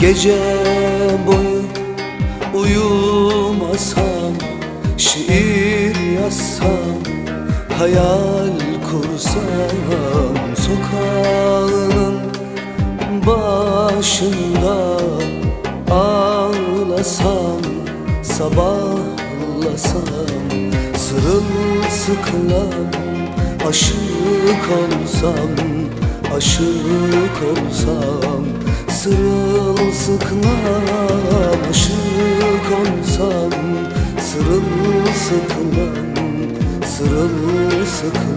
Gece boyu uyumasam Şiir yazsam Hayal kursam Sokağının başında Ağlasam Sabahlasam Sırılsıklam Aşık olsam Aşık olsam Sırılsıklam Aşık olsam Sırılsıklam Sırılsıklam